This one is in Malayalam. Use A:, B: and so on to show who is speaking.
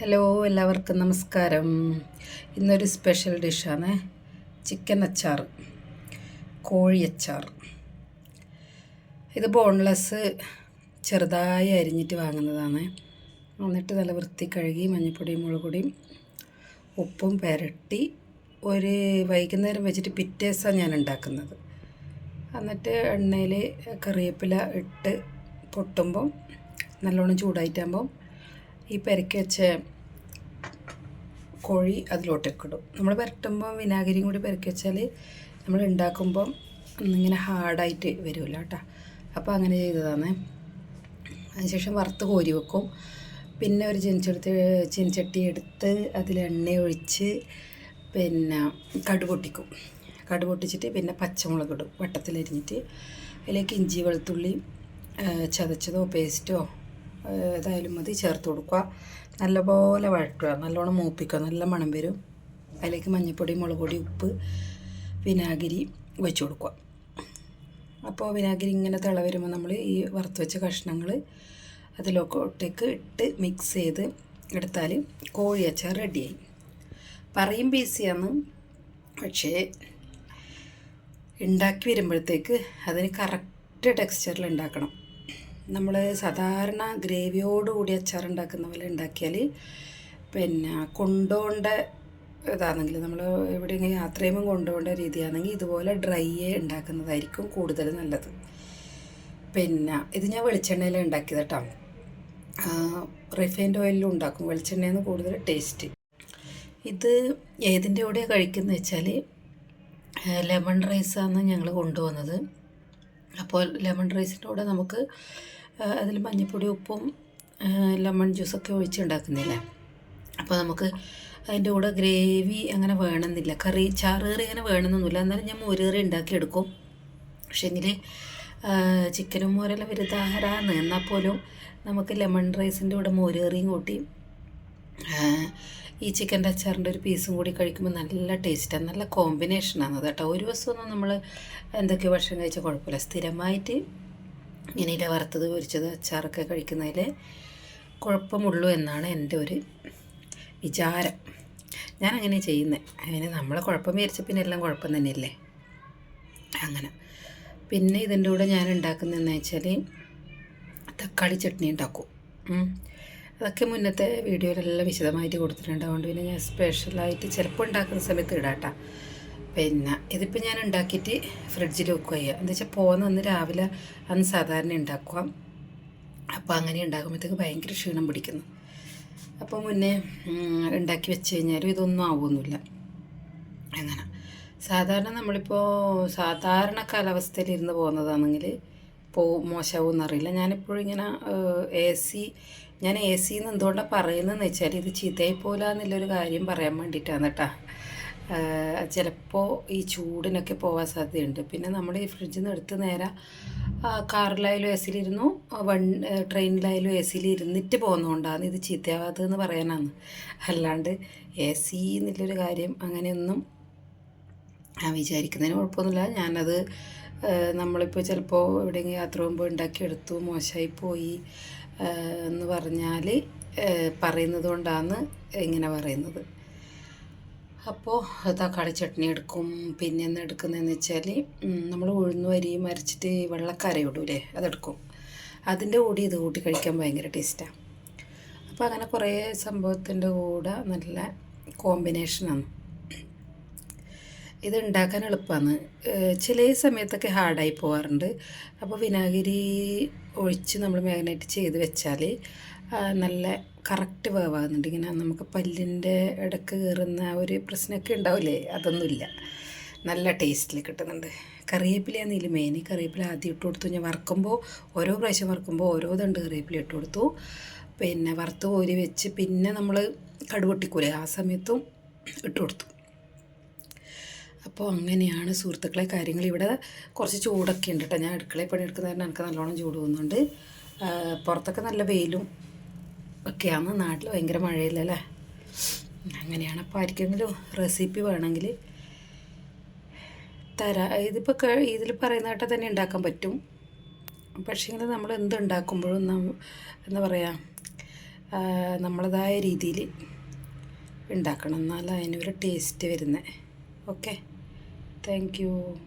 A: ഹലോ എല്ലാവർക്കും നമസ്കാരം. ഇന്നൊരു സ്പെഷ്യൽ ഡിഷാണ് ചിക്കൻ അച്ചാർ കോഴി അച്ചാർ. ഇത് ബോൺലെസ് ചെറുതായി അരിഞ്ഞിട്ട് വാങ്ങുന്നതാണ്. എന്നിട്ട് നല്ല വൃത്തി കഴുകി മഞ്ഞൾപ്പൊടിയും മുളക് പൊടിയും ഉപ്പും പുരട്ടി ഒരു വൈകുന്നേരം വെച്ചിട്ട് പിറ്റേസാണ് ഞാൻ ഉണ്ടാക്കുന്നത്. എന്നിട്ട് എണ്ണയിൽ കറിവേപ്പില ഇട്ട് പൊട്ടുമ്പം നല്ലോണം ചൂടായിട്ടാകുമ്പം ഈ പെരക്കി വെച്ച കോഴി അതിലോട്ടേക്ക് ഇടും നമ്മൾ പുരട്ടുമ്പോൾ വിനാഗിരിയും കൂടി പെരക്കി വെച്ചാൽ നമ്മൾ ഉണ്ടാക്കുമ്പം ഇങ്ങനെ ഹാർഡായിട്ട് വരുമല്ലോ കേട്ടോ. അപ്പോൾ അങ്ങനെ ചെയ്തതാണ്. അതിനുശേഷം വറുത്ത് കോരി വെക്കും. പിന്നെ ഒരു ചീനച്ചെടുത്ത് ചീനച്ചട്ടി എടുത്ത് അതിൽ എണ്ണ ഒഴിച്ച് പിന്നെ കടു പൊട്ടിക്കും. കടു പൊട്ടിച്ചിട്ട് പിന്നെ പച്ചമുളക് ഇടും വട്ടത്തിലരിഞ്ഞിട്ട്. അതിലേക്ക് ഇഞ്ചി വെളുത്തുള്ളി ചതച്ചതോ പേസ്റ്റോ ഏതായാലും മതി ചേർത്ത് കൊടുക്കുക. നല്ലപോലെ വഴറ്റുക നല്ലോണം മൂപ്പിക്കുക നല്ല മണം വരും. അതിലേക്ക് മഞ്ഞൾപ്പൊടി മുളക് പൊടി ഉപ്പ് വിനാഗിരി വെച്ച് കൊടുക്കുക. അപ്പോൾ വിനാഗിരി ഇങ്ങനെ തിള വരുമ്പോൾ നമ്മൾ ഈ വറുത്ത് വെച്ച കഷ്ണങ്ങൾ അതിലോട്ടേക്ക് ഇട്ട് മിക്സ് ചെയ്ത് എടുത്താൽ കോഴി അച്ചാർ റെഡിയായി. പറയും ഈസിയാണ് പക്ഷേ ഉണ്ടാക്കി വരുമ്പോഴത്തേക്ക് അതിന് കറക്റ്റ് ടെക്സ്ചറിൽ ഉണ്ടാക്കണം. നമ്മൾ സാധാരണ ഗ്രേവിയോട് കൂടി അച്ചാർ ഉണ്ടാക്കുന്ന പോലെ ഉണ്ടാക്കിയാൽ പിന്നെ കൊണ്ടുപോകേണ്ട ഇതാണെങ്കിൽ നമ്മൾ എവിടെയെങ്കിലും യാത്രയുമ്പോൾ കൊണ്ടുപോകേണ്ട രീതിയാണെങ്കിൽ ഇതുപോലെ ഡ്രൈ ഉണ്ടാക്കുന്നതായിരിക്കും കൂടുതൽ നല്ലത്. പിന്നെ ഇത് ഞാൻ വെളിച്ചെണ്ണയിൽ ഉണ്ടാക്കിയത് കേട്ടോ. റിഫൈൻഡ് ഓയിലിലും ഉണ്ടാക്കും. വെളിച്ചെണ്ണയിൽ നിന്ന് കൂടുതൽ ടേസ്റ്റ്. ഇത് ഏതിന്റെ കൂടെയാണ് കഴിക്കുന്നത് വെച്ചാൽ ലെമൺ റൈസാണ് ഞങ്ങൾ കൊണ്ടുവന്നത്. അപ്പോൾ ലെമൺ റൈസിന്റെ കൂടെ നമുക്ക് അതിൽ മഞ്ഞൾപ്പൊടി ഉപ്പും ലെമൺ ജ്യൂസൊക്കെ ഒഴിച്ച് ഉണ്ടാക്കുന്നില്ലേ? അപ്പോൾ നമുക്ക് അതിന്റെ കൂടെ ഗ്രേവി അങ്ങനെ വേണമെന്നില്ല. കറി ചാറുകറി അങ്ങനെ വേണമെന്നൊന്നുമില്ല. എന്നാലും ഞാൻ മോരുകറി ഉണ്ടാക്കിയെടുക്കും. പക്ഷേങ്കിൽ ചിക്കനും മോരെല്ലാം വിരുദ്ധാഹാരമാണ് എന്നാൽ പോലും നമുക്ക് ലെമൺ റൈസിന്റെ കൂടെ മോരുകറിയും കൂട്ടി ഈ ചിക്കന്റെ അച്ചാറിന്റെ ഒരു പീസും കൂടി കഴിക്കുമ്പോൾ നല്ല ടേസ്റ്റാണ് നല്ല കോമ്പിനേഷനാണ് അത് കേട്ടോ. ഒരു ദിവസമൊന്നും നമ്മൾ എന്തൊക്കെ ഭക്ഷണം കഴിച്ചാൽ കുഴപ്പമില്ല. സ്ഥിരമായിട്ട് ഇങ്ങനെയില്ല വറുത്തത് പൊരിച്ചത് അച്ചാറൊക്കെ കഴിക്കുന്നതിൽ കുഴപ്പമുള്ളൂ എന്നാണ് എന്റെ ഒരു വിചാരം. ഞാൻ അങ്ങനെ ചെയ്യുന്നത് അങ്ങനെ നമ്മൾ കുഴപ്പം വിചാരിച്ച പിന്നെ എല്ലാം കുഴപ്പം തന്നെയല്ലേ? അങ്ങനെ. പിന്നെ ഇതിന്റെ കൂടെ ഞാൻ ഉണ്ടാക്കുന്നതെന്ന് വെച്ചാൽ തക്കാളി ചട്നി ഉണ്ടാക്കും. അതൊക്കെ മുന്നത്തെ വീഡിയോയിലെല്ലാം വിശദമായിട്ട് കൊടുത്തിട്ടുണ്ട്. അതുകൊണ്ട് പിന്നെ ഞാൻ സ്പെഷ്യലായിട്ട് ചിലപ്പോൾ ഉണ്ടാക്കുന്ന സമയത്ത് ഇടാട്ടാ. പിന്നെ ഇതിപ്പോൾ ഞാൻ ഉണ്ടാക്കിയിട്ട് ഫ്രിഡ്ജിൽ വെക്കുക ചെയ്യുക. എന്താ വെച്ചാൽ പോകുന്ന അന്ന് രാവിലെ അന്ന് സാധാരണ ഉണ്ടാക്കുക അപ്പോൾ അങ്ങനെ ഉണ്ടാക്കുമ്പോഴത്തേക്ക് ഭയങ്കര ക്ഷീണം പിടിക്കുന്നു. അപ്പോൾ മുന്നേ ഉണ്ടാക്കി വെച്ച് കഴിഞ്ഞാലും ഇതൊന്നും ആവുമൊന്നുമില്ല അങ്ങനെ. സാധാരണ നമ്മളിപ്പോൾ സാധാരണ കാലാവസ്ഥയിൽ ഇരുന്ന് പോകുന്നതാണെങ്കിൽ പോ മോശമാവും എന്നറിയില്ല ഞാനിപ്പോഴും ഇങ്ങനെ എ സി ഞാൻ എ സി എന്ന് എന്തുകൊണ്ടാണ് പറയുന്നതെന്ന് വെച്ചാൽ ഇത് ചീത്തയായി പോലെ എന്നുള്ളൊരു കാര്യം പറയാൻ വേണ്ടിയിട്ടാണ് കേട്ടോ ചിലപ്പോൾ ഈ ചൂടിനൊക്കെ പോകാൻ സാധ്യതയുണ്ട്. പിന്നെ നമ്മൾ ഈ ഫ്രിഡ്ജിൽ നിന്ന് എടുത്ത് നേരെ കാറിലായാലും എ സിയിലിരുന്നു വൺ ട്രെയിനിലായാലും എ സിയിൽ ഇരുന്നിട്ട് പോകുന്നതുകൊണ്ടാണ് ഇത് ചീത്തയാവാത്തതെന്ന് പറയാനാണ്. അല്ലാണ്ട് എ സി എന്നുള്ളൊരു കാര്യം അങ്ങനെയൊന്നും വിചാരിക്കുന്നതിന് കുഴപ്പമൊന്നുമില്ല. ഞാനത് നമ്മളിപ്പോൾ ചിലപ്പോൾ എവിടെയെങ്കിലും യാത്ര പോകുമ്പോൾ ഉണ്ടാക്കിയെടുത്തു മോശമായി പോയി എന്ന് പറഞ്ഞാൽ പറയുന്നത് കൊണ്ടാണ് ഇങ്ങനെ പറയുന്നത്. അപ്പോൾ തക്കാളി ചട്നി എടുക്കും. പിന്നെ എന്ന് എടുക്കുന്നതെന്ന് വെച്ചാൽ നമ്മൾ ഉഴുന്ന് വരി അരച്ചിട്ട് വെള്ളക്കരയിടൂലേ അതെടുക്കും. അതിന്റെ കൂടി ഇത് കൂട്ടി കഴിക്കാൻ ഭയങ്കര ടേസ്റ്റാണ് അപ്പോൾ അങ്ങനെ കുറേ സംഭവത്തിന്റെ കൂടെ നല്ല കോമ്പിനേഷനാണ്. ഇത് ഉണ്ടാക്കാൻ എളുപ്പമാണ് ചില സമയത്തൊക്കെ ഹാർഡായി പോകാറുണ്ട് അപ്പോൾ വിനാഗിരി ഒഴിച്ച് നമ്മൾ മാഗ്നേറ്റ് ചെയ്ത് വെച്ചാൽ നല്ല കറക്റ്റ് വേവാകുന്നുണ്ട്. ഇങ്ങനെ നമുക്ക് പല്ലിന്റെ ഇടയ്ക്ക് കയറുന്ന ഒരു പ്രശ്നമൊക്കെ ഉണ്ടാവില്ലേ? അതൊന്നുമില്ല. നല്ല ടേസ്റ്റിൽ കിട്ടുന്നുണ്ട്. കറിവേപ്പിലയാണ് ഇതിൽ മെയിൻ കറിവേപ്പില ആദ്യം ഇട്ട് കൊടുത്തു. ഞാൻ വറുക്കുമ്പോൾ ഓരോ പ്രാവശ്യം വറുക്കുമ്പോൾ ഓരോ ദണ്ട് കറിവേപ്പില ഇട്ട് കൊടുത്തു. പിന്നെ വറുത്ത് കോരി വെച്ച് പിന്നെ നമ്മൾ കടുപൊട്ടിക്കൂലേ ആ സമയത്തും ഇട്ട് കൊടുത്തു. അപ്പോൾ അങ്ങനെയാണ് സുഹൃത്തുക്കളെ കാര്യങ്ങൾ. ഇവിടെ കുറച്ച് ചൂടൊക്കെ ഉണ്ട് കേട്ടോ. ഞാൻ അടുക്കളയിൽ പണിയെടുക്കുന്ന കാരണം എനിക്ക് നല്ലോണം ചൂട് പോകുന്നുണ്ട്. പുറത്തൊക്കെ നല്ല വെയിലും ഒക്കെയാണ്. നാട്ടിൽ ഭയങ്കര മഴയില്ലല്ലേ അങ്ങനെയാണ്. അപ്പോൾ ആർക്കെങ്കിലും റെസിപ്പി വേണമെങ്കിൽ തരാ. ഇതിപ്പോൾ ഇതിൽ പറയുന്ന കേട്ടാൽ തന്നെ ഉണ്ടാക്കാൻ പറ്റും. പക്ഷേങ്കിൽ നമ്മൾ എന്ത് ഉണ്ടാക്കുമ്പോഴും എന്താ പറയുക നമ്മളതായ രീതിയിൽ ഉണ്ടാക്കണം. എന്നാലും അതിനൊരു ടേസ്റ്റ് വരുന്നത്. ഓക്കെ? Thank you.